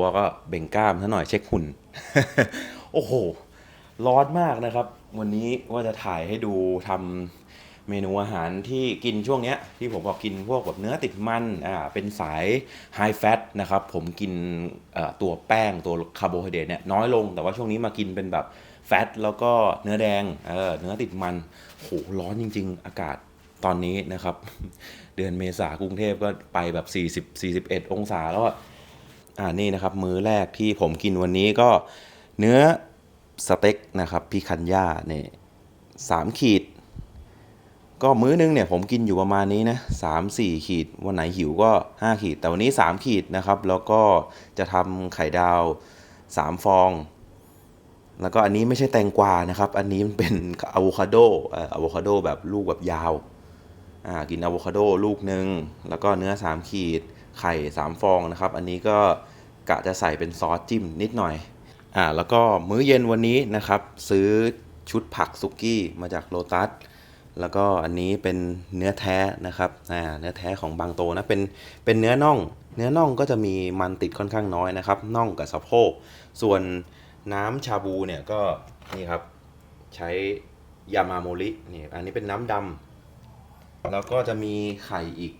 ัวก็เบ่งกล้ามซะหน่อยเช็คหุ่น โอ้โห ร้อนมากนะครับ วันนี้ว่าจะถ่ายให้ดูทำเมนูอาหารที่กินช่วงเนี้ยที่ผมบอกกินพวกแบบเนื้อติดมันอ่าเป็นสายไฮแฟตนะครับผมกินตัวแป้งตัวคาร์โบไฮเดรตเนี่ยน้อยลงแต่ว่าช่วงนี้มากินเป็นแบบแฟตแล้วก็เนื้อแดงเออเนื้อติดมันโหร้อนจริง ๆ อากาศตอนนี้นะครับ เดือนเมษากรุงเทพก็ไปแบบ 40 41 องศาแล้วอะ อ่านี่นะครับ มื้อแรกที่ผมกินวันนี้ก็เนื้อสเต็กนะครับพี่คันย่าเนี่ยสามขีด ก็มื้อนึงเนี่ยผมกินอยู่ประมาณนี้นะสามสี่ขีด วันไหนหิวก็ห้าขีด แต่วันนี้สามขีดนะครับ แล้วก็จะทำไข่ดาวสามฟอง แล้วก็อันนี้ไม่ใช่แตงกวานะครับ อันนี้มันเป็นอะโวคาโดอะโวคาโดแบบลูกแบบยาวอ่ากินอะโวคาโดลูกหนึ่งแล้วก็เนื้อ3ขีดไข่3ฟองนะครับ อันนี้ก็ กะจะใส่เป็นซอสจิ้มนิดหน่อยอ่าแล้วก็มื้อเย็นวันนี้นะครับ ซื้อชุดผักสุกี้มาจากโลตัสแล้วก็อันนี้เป็นเนื้อแท้นะครับอ่าเนื้อแท้ของบางโตนะเป็นเป็นเนื้อน่อง เนื้อน่องก็จะมีมันติดค่อนข้างน้อยนะครับน่องกับสะโพกส่วนน้ำชาบูเนี่ยก็นี่ครับใช้ยามาโมรินี่อันนี้เป็นน้ำดำแล้วก็จะมีไข่อีก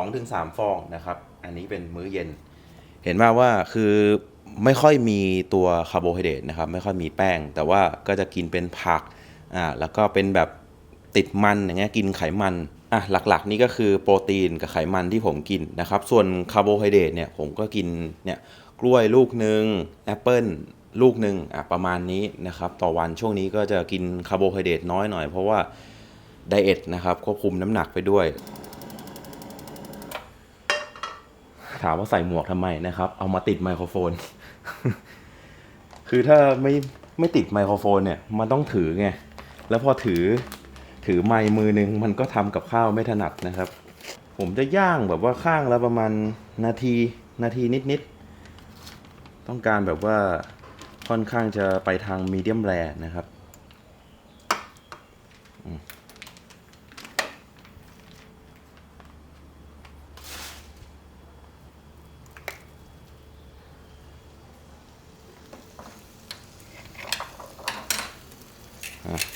2-3 ฟองนะครับ อันนี้เป็นมื้อเย็น เห็นว่าว่าคือไม่ค่อยมีตัวคาร์โบไฮเดรตนะครับ ไม่ค่อยมีแป้ง แต่ว่าก็จะกินเป็นผักอ่าแล้วก็เป็นแบบติดมันอย่างเงี้ยกินไขมันอะหลักๆ นี่ก็คือโปรตีนกับไขมันที่ผมกินนะครับ ส่วนคาร์โบไฮเดรตเนี่ยผมก็กินเนี่ยกล้วยลูกหนึ่งแอปเปิลลูกหนึ่งอะประมาณนี้นะครับ ต่อวันช่วงนี้ก็จะกินคาร์โบไฮเดรตน้อยหน่อยเพราะว่าไดเอทนะครับควบคุมน้ำหนักไปด้วย ถามว่าใส่หมวกทำไมนะครับ เอามาติดไมโครโฟน คือถ้าไม่ไม่ติดไมโครโฟนเนี่ย มันต้องถือไง แล้วพอถือถือไมค์มือนึงมันก็ทำกับข้าวไม่ถนัดนะครับ ผมจะย่างแบบว่าข้างละประมาณนาทีนาทีนิดๆ ต้องการแบบว่าค่อนข้างจะไปทางมีเดียมแรนะครับ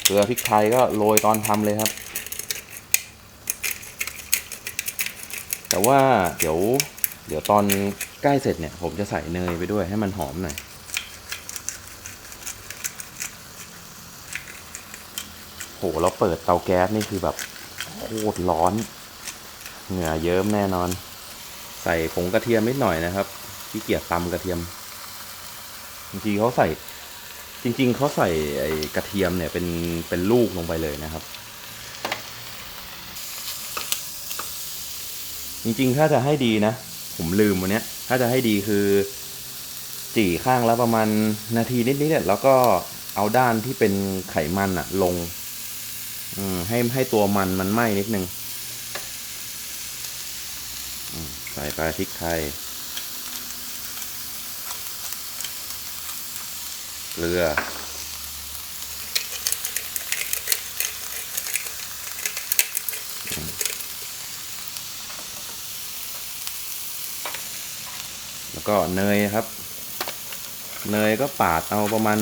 เกลือพริกไทยก็โรยตอนทำเลยครับ แต่ว่าเดี๋ยว เดี๋ยวตอนใกล้เสร็จเนี่ย ผมจะใส่เนยไปด้วยให้มันหอมหน่อยโหเราเปิดเตาแก๊สนี่คือแบบโคตรร้อน เหงื่อเยิ้มแน่นอน ใส่ผงกระเทียมนิดหน่อยนะครับขี้เกียจตำกระเทียมบางทีเขาใส่ จริงๆเขาใส่ไอ้กระเทียมเนี่ยเป็นเป็นลูกลงไปเลยนะครับ จริงๆถ้าจะให้ดีนะ ผมลืมวันนี้ถ้าจะให้ดีคือ จี่ข้างแล้วประมาณนาทีนิดๆเนี่ยแล้วก็เอาด้านที่เป็นไขมันอะลงให้ให้ตัวมันมันไหม้นิดนึงใส่ไปพริกไทย เกลือ แล้วก็เนยครับ เนยก็ปาดเอาประมาณ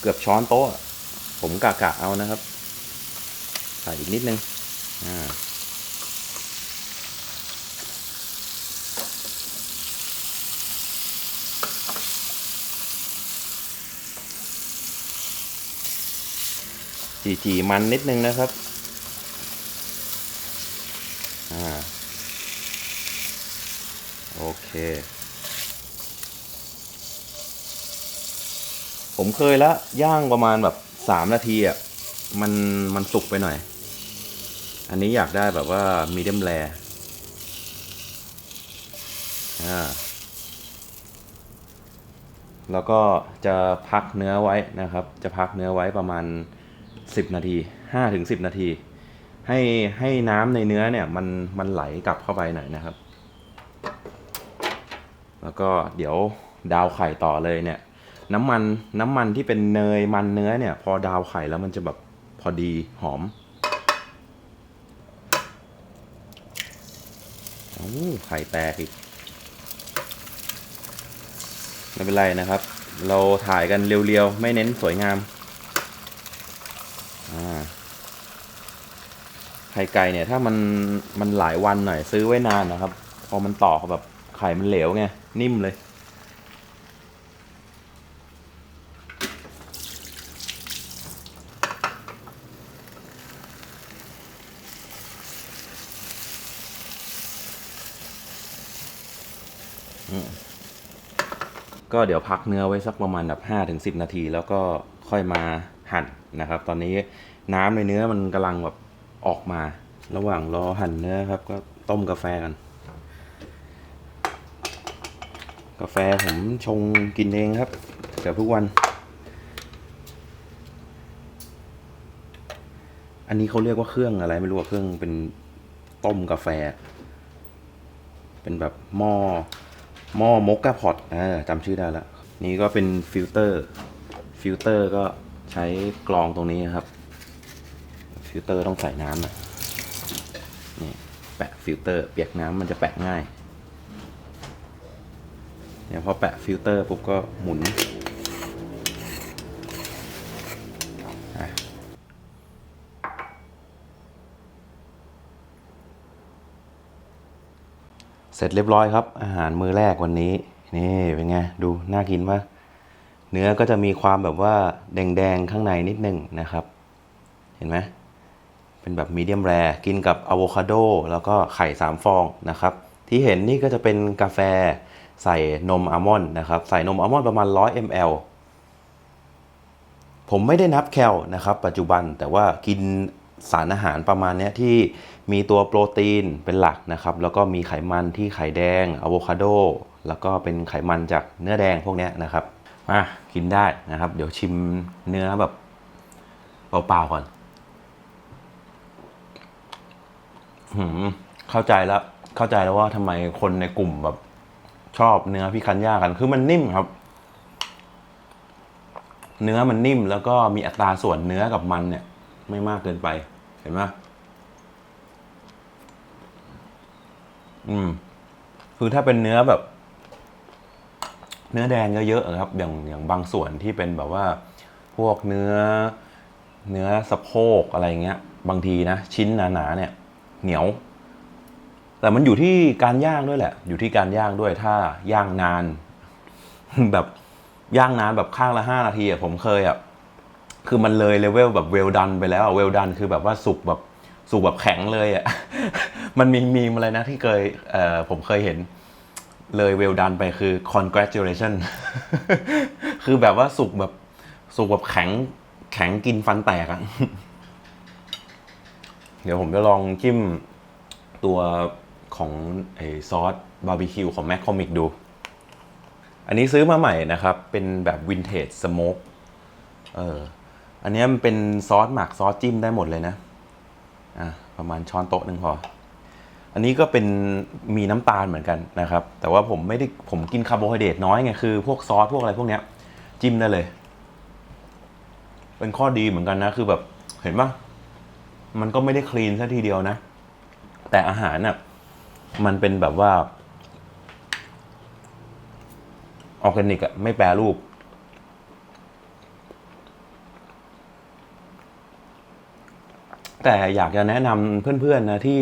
เกือบช้อนโต๊ะ ผมกะกะเอานะครับ ใส่อีกนิดนึง อ่า จีจีมันนิดนึงนะครับ อ่า โอเค ผมเคยละย่างประมาณแบบสามนาทีอะ มันมันสุกไปหน่อย อันนี้อยากได้แบบว่ามีเดียมแรอ่าแล้วก็จะพักเนื้อไว้นะครับ จะพักเนื้อไว้ประมาณ 10 นาที5ถึง10 นาที ให้ให้น้ำในเนื้อเนี่ยมันมันไหลกลับเข้าไปหน่อยนะครับ แล้วก็เดี๋ยวดาวไข่ต่อเลยเนี่ย น้ำมันน้ำมันที่เป็นเนยมันเนื้อเนี่ย พอดาวไข่แล้วมันจะแบบพอดีหอมโอ้ไข่แตกอีกไม่เป็นไรนะครับ เราถ่ายกันเรียวๆ ไม่เน้นสวยงาม ไข่ไก่เนี่ย ถ้ามันมันหลายวันหน่อยซื้อไว้นานนะครับ พอมันตอกแบบไข่มันเหลวไง นิ่มเลยก็เดี๋ยวพักเนื้อไว้สักประมาณแบบห้าถึงสิบนาที แล้วก็ค่อยมา หั่นนะครับ ตอนนี้น้ำในเนื้อมันกำลังแบบออกมา ระหว่างรอหั่นเนื้อครับ ก็ต้มกาแฟกัน กาแฟผมชงกินเองครับเกือบทุกวัน อันนี้เขาเรียกว่าเครื่องอะไร ไม่รู้อะเครื่องเป็นต้มกาแฟ เป็นแบบหม้อหม้อมกกาพอตอ่าจำชื่อได้แล้ว นี่ก็เป็นฟิลเตอร์ ฟิลเตอร์ก็ ใช้กรองตรงนี้ครับ ฟิลเตอร์ต้องใส่น้ำนะนี่แปะฟิลเตอร์ เปียกน้ำมันจะแปะง่ายเนี่ยพอแปะฟิลเตอร์ปุ๊บก็หมุนเสร็จเรียบร้อยครับ อาหารมื้อแรกวันนี้ นี่เป็นไง ดู น่ากินปะ เนื้อก็จะมีความแบบว่าแดงๆ ข้างในนิดนึงนะครับ เห็นไหมเป็นแบบมีเดียมแรกินกับอะโวคาโดแล้วก็ไข่สามฟองนะครับ ที่เห็นนี่ก็จะเป็นกาแฟใส่นมอัลมอนด์นะครับ ใส่นมอัลมอนด์ประมาณ 100 ml ผมไม่ได้นับแคลนะครับ ปัจจุบันแต่ว่ากินสารอาหารประมาณนี้ที่มีตัวโปรตีนเป็นหลักนะครับ แล้วก็มีไขมันที่ไข่แดงอะโวคาโดแล้วก็เป็นไขมันจากเนื้อแดงพวกนี้นะครับ มากินได้นะครับ เดี๋ยวชิมเนื้อแบบเปล่าๆก่อนหืมเข้าใจแล้ว เข้าใจแล้วว่าทำไมคนในกลุ่มแบบชอบเนื้อพิคันย่ากัน คือมันนิ่มครับ เนื้อมันนิ่มแล้วก็มีอัตราส่วนเนื้อกับมันเนี่ย ไม่มากเกินไป เห็นไหมอืม คือถ้าเป็นเนื้อแบบ เนื้อแดงเยอะๆอะครับอย่างอย่างบางส่วนที่เป็นแบบว่าพวกเนื้อเนื้อสะโพกอะไรเงี้ยบางทีนะชิ้นหนาๆเนี่ยเหนียว แต่มันอยู่ที่การย่างด้วยแหละ อยู่ที่การย่างด้วยถ้าย่างนานแบบย่างนานแบบข้างละห้านาทีอะผมเคยอะคือมันเลยเลเวลแบบเวลดันไปแล้วเวลดันคือแบบว่าสุกแบบสุกแบบแข็งเลยอะมันมีมีมอะไรนะที่เคยเอ่อผมเคยเห็น เลยเวลดันไปคือ congratulation คือแบบว่าสุกแบบสุกแบบแข็งแข็งกินฟันแตกอะเดี๋ยวผมจะลองจิ้มตัวของไอซอสบาร์บีคิวของแมคคอมิกดู อันนี้ซื้อมาใหม่นะครับ เป็นแบบวินเทจสโมกเออ อันนี้มันเป็นซอสหมักซอสจิ้มได้หมดเลยนะ อะ ประมาณช้อนโต๊ะหนึ่งพอ อันนี้ก็เป็นมีน้ำตาลเหมือนกันนะครับ แต่ว่าผมไม่ได้ผมกินคาร์โบไฮเดรตน้อยไงคือพวกซอสพวกอะไรพวกเนี้ย จิ้มได้เลย เป็นข้อดีเหมือนกันนะ คือแบบเห็นปะมันก็ไม่ได้คลีนซะทีเดียวนะ แต่อาหารน่ะมันเป็นแบบว่าออร์แกนิกอะไม่แปรรูป แต่อยากจะแนะนำเพื่อนๆนะที่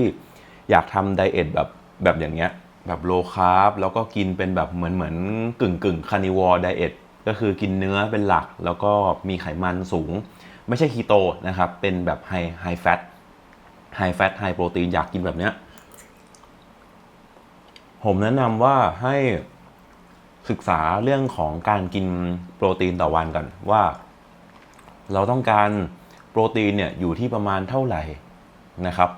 อยากทำไดเอทแบบแบบอย่างเงี้ยแบบโลคาร์บแล้วก็กินเป็นแบบเหมือนเหมือนกึ่งกึ่งคานิวอร์ไดเอทก็คือกินเนื้อเป็นหลักแล้วก็มีไขมันสูง ไม่ใช่คีโตนะครับ เป็นแบบไฮไฮแฟตไฮแฟตไฮโปรตีนอยากกินแบบเนี้ยผมแนะนำว่าให้ศึกษาเรื่องของการกินโปรตีนต่อวันกันว่า เราต้องการโปรตีนเนี่ยอยู่ที่ประมาณเท่าไหร่นะครับ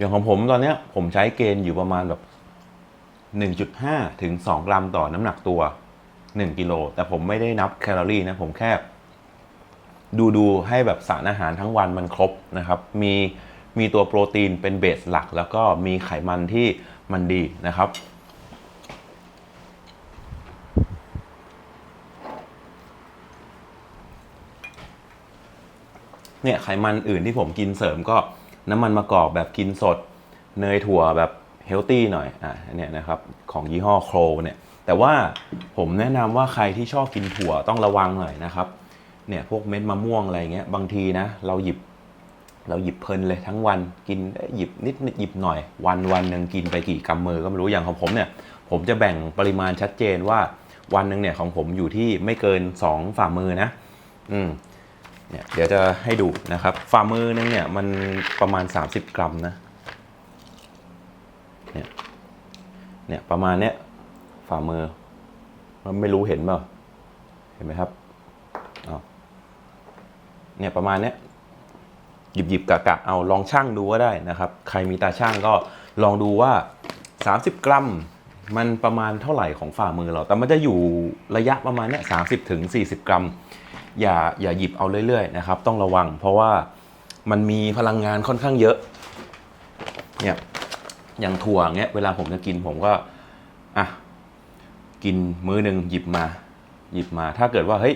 อย่างของผมตอนเนี้ยผมใช้เกณฑ์อยู่ประมาณแบบ 1.5 ถึง 2 กรัมต่อน้ำหนักตัว 1 กิโล แต่ผมไม่ได้นับแคลอรี่นะ ผมแค่ ดูดูให้แบบสารอาหารทั้งวันมันครบนะครับ มีมีตัวโปรตีนเป็นเบสหลัก แล้วก็มีไขมันที่มันดีนะครับเนี่ยไขมันอื่นที่ผมกินเสริมก็ น้ำมันมะกอกแบบกินสด เนยถั่วแบบเฮลตี้หน่อยอะเนี่ยนะครับของยี่ห้อโครเนี่ยแต่ว่าผมแนะนำว่าใครที่ชอบกินถั่วต้องระวังหน่อยนะครับเนี่ยพวกเม็ดมะม่วงอะไรเงี้ยบางทีนะเราหยิบเราหยิบเพลินเลยทั้งวันกินหยิบนิดนิดหยิบหน่อย วันวันหนึ่งกินไปกี่กำมือก็ไม่รู้อย่างของผมเนี่ย ผมจะแบ่งปริมาณชัดเจนว่าวันหนึ่งเนี่ยของผมอยู่ที่ไม่เกิน 2 ฝ่ามือนะ อืม เนี่ยเดี๋ยวจะให้ดูนะครับ ฝ่ามือนึงเนี่ยมันประมาณ 30 กรัมนะ เนี่ย เนี่ยประมาณเนี้ยฝ่ามือ มันไม่รู้เห็นเปล่า เห็นไหมครับอ้าวเนี่ยประมาณเนี้ยหยิบหยิบกะกะเอาลองช่างดูก็ได้นะครับ ใครมีตาช่างก็ลองดูว่า 30 กรัม มันประมาณเท่าไหร่ของฝ่ามือเรา แต่มันจะอยู่ระยะประมาณเนี้ยสาถึง40 กรัม อย่าอย่าหยิบเอาเรื่อยๆนะครับ ต้องระวัง เพราะว่ามันมีพลังงานค่อนข้างเยอะ เนี่ยอย่างถั่วเงี้ยเวลาผมจะกินผมก็อะกินมื้อหนึ่งหยิบมา หยิบมา ถ้าเกิดว่าเฮ้ย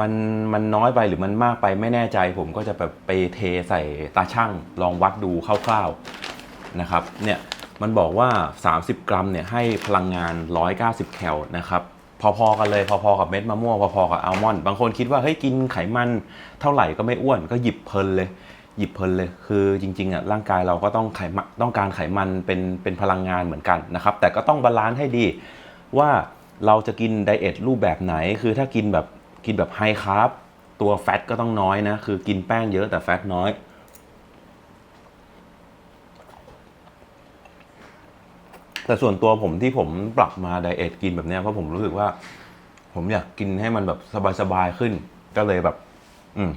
มันมันน้อยไปหรือมันมากไปไม่แน่ใจ ผมก็จะแบบไปเทใส่ตาช่างลองวัดดูคร่าวๆนะครับ เนี่ยมันบอกว่า 30 กรัมเนี่ยให้พลังงาน 190 แคลนะครับ พอๆกันเลยพอๆกับเม็ดมะม่วงพอๆกับอัลมอนด์บางคนคิดว่าเฮ้ยกินไขมันเท่าไหร่ก็ไม่อ้วนก็หยิบเพลินเลย หยิบเพลินเลย คือจริงๆอะร่างกายเราก็ต้องไขมันต้องการไขมันเป็นเป็นพลังงานเหมือนกันนะครับ แต่ก็ต้องบาลานซ์ให้ดี ว่าเราจะกินไดเอทรูปแบบไหน คือถ้ากินแบบกินแบบไฮคาร์บตัวแฟตก็ต้องน้อยนะ คือกินแป้งเยอะแต่แฟตน้อย แต่ส่วนตัวผมที่ผมปรับมาไดเอทกินแบบเนี้ยเพราะผมรู้สึกว่า ผมอยากกินให้มันแบบสบายๆขึ้น ก็เลยแบบ อืม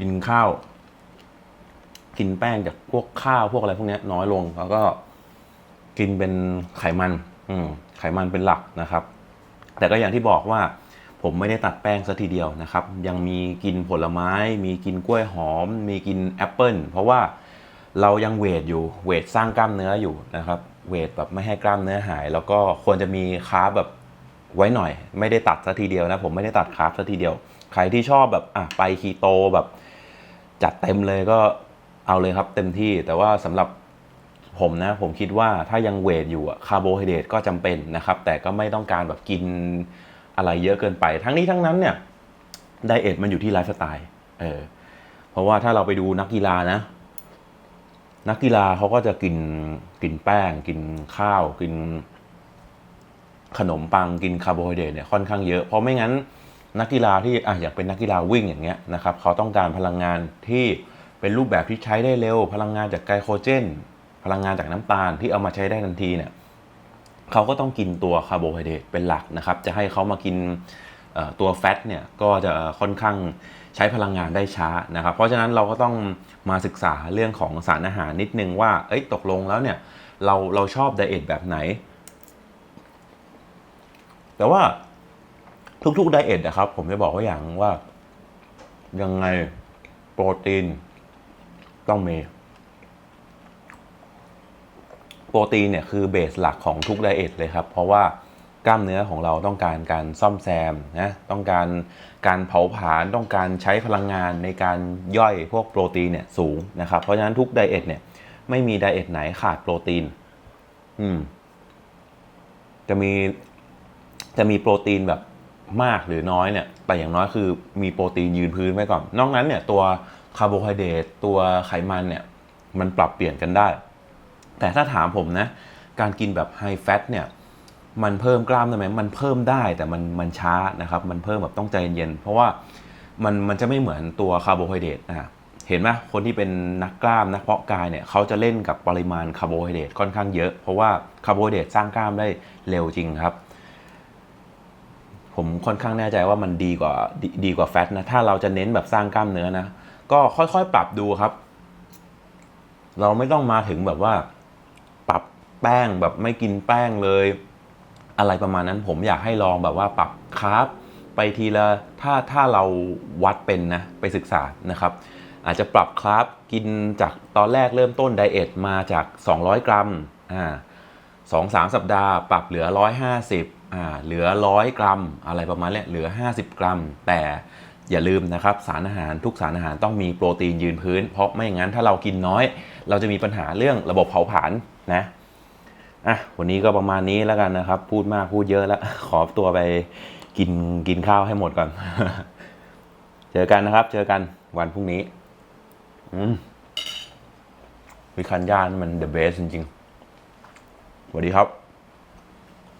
กินข้าว กินแป้งจากพวกข้าวพวกอะไรพวกเนี้ยน้อยลง แล้วก็กินเป็นไขมัน อืม ไขมันเป็นหลักนะครับ แต่ก็อย่างที่บอกว่า ผมไม่ได้ตัดแป้งซะทีเดียวนะครับ ยังมีกินผลไม้ มีกินกล้วยหอม มีกินแอปเปิลเพราะว่าเรายังเวทอยู่ เวทสร้างกล้ามเนื้ออยู่นะครับ เวทแบบไม่ให้กล้ามเนื้อหาย แล้วก็ควรจะมีคาร์บแบบไว้หน่อย ไม่ได้ตัดซะทีเดียวนะ ผมไม่ได้ตัดคาร์บซะทีเดียว ใครที่ชอบแบบอะไปคีโตแบบ จัดเต็มเลยก็เอาเลยครับเต็มที่แต่ว่าสำหรับผมนะ ผมคิดว่าถ้ายังเวทอยู่คาร์โบไฮเดรตก็จำเป็นนะครับ แต่ก็ไม่ต้องการแบบกินอะไรเยอะเกินไป ทั้งนี้ทั้งนั้นเนี่ยไดเอทมันอยู่ที่ไลฟ์สไตล์เออเพราะว่าถ้าเราไปดูนักกีฬานะ นักกีฬาเขาก็จะกินกินแป้ง กินข้าว กิน ขนมปังกินคาร์โบไฮเดรตเนี่ยค่อนข้างเยอะเพราะไม่งั้นนักกีฬาที่อะอยากเป็นนักกีฬาวิ่งอย่างเงี้ยนะครับเขาต้องการพลังงานที่เป็นรูปแบบที่ใช้ได้เร็ว พลังงานจากไกลโคเจน พลังงานจากน้ำตาลที่เอามาใช้ได้ทันทีเนี่ยเขาก็ต้องกินตัวคาร์โบไฮเดรตเป็นหลักนะครับ จะให้เขามากิน ตัวแฟตเนี่ยก็จะค่อนข้างใช้พลังงานได้ช้านะครับ เพราะฉะนั้นเราก็ต้องมาศึกษาเรื่องของสารอาหารนิดนึงว่าเอ้ยตกลงแล้วเนี่ยเราเราชอบไดเอทแบบไหน แต่ว่าทุกๆไดเอทนะครับ ผมจะบอกว่าอย่างว่ายังไงโปรตีนต้องมี โปรตีนเนี่ยคือเบสหลักของทุกไดเอทเลยครับ เพราะว่า กล้ามเนื้อของเราต้องการการซ่อมแซมนะต้องการการเผาผลาญต้องการใช้พลังงานในการย่อยพวกโปรตีนเนี่ยสูงนะครับ เพราะฉะนั้นทุกไดเอทเนี่ยไม่มีไดเอทไหนขาดโปรตีน อืม จะมีจะมีโปรตีนแบบมากหรือน้อยเนี่ย แต่อย่างน้อยคือมีโปรตีนยืนพื้นไว้ก่อน นอกนั้นเนี่ยตัวคาร์โบไฮเดรตตัวไขมันเนี่ย มันปรับเปลี่ยนกันได้ แต่ถ้าถามผมนะ การกินแบบไฮแฟตเนี่ย มันเพิ่มกล้ามได้ไหมมันเพิ่มได้แต่มันมันช้านะครับ มันเพิ่มแบบต้องใจเย็นๆเพราะว่ามันมันจะไม่เหมือนตัวคาร์โบไฮเดรตนะเห็นไหมคนที่เป็นนักกล้ามนักเพาะกายเนี่ยเขาจะเล่นกับปริมาณคาร์โบไฮเดรตค่อนข้างเยอะ เพราะว่าคาร์โบไฮเดรตสร้างกล้ามได้เร็วจริงครับ ผมค่อนข้างแน่ใจว่ามันดีกว่าดดีกว่าแฟตนะถ้าเราจะเน้นแบบสร้างกล้ามเนื้อนะก็ค่อยๆปรับดูครับ เราไม่ต้องมาถึงแบบว่า ปรับแป้งแบบไม่กินแป้งเลย อะไรประมาณนั้นผมอยากให้ลองแบบว่าปรับคาร์บไปทีละถ้าถ้าเราวัดเป็นนะไปศึกษานะครับ อาจจะปรับคาร์บกินจากตอนแรกเริ่มต้นไดเอทมาจาก 200 กรัมอ่าสองสามสัปดาห์ปรับเหลือ 150อ่าเหลือ 100 กรัม อะไรประมาณนี้เหลือ 50 กรัม แต่อย่าลืมนะครับสารอาหารทุกสารอาหารต้องมีโปรตีนยืนพื้น เพราะไม่อย่างนั้นถ้าเรากินน้อย เราจะมีปัญหาเรื่องระบบเผาผลาญนะ อะวันนี้ก็ประมาณนี้แล้วกันนะครับ พูดมากพูดเยอะแล้ว ขอตัวไปกินกินข้าวให้หมดก่อน เจอกันนะครับ เจอกันวันพรุ่งนี้ อืมวิคันย่านมันเดอะเบสจริงๆสวัสดีครับ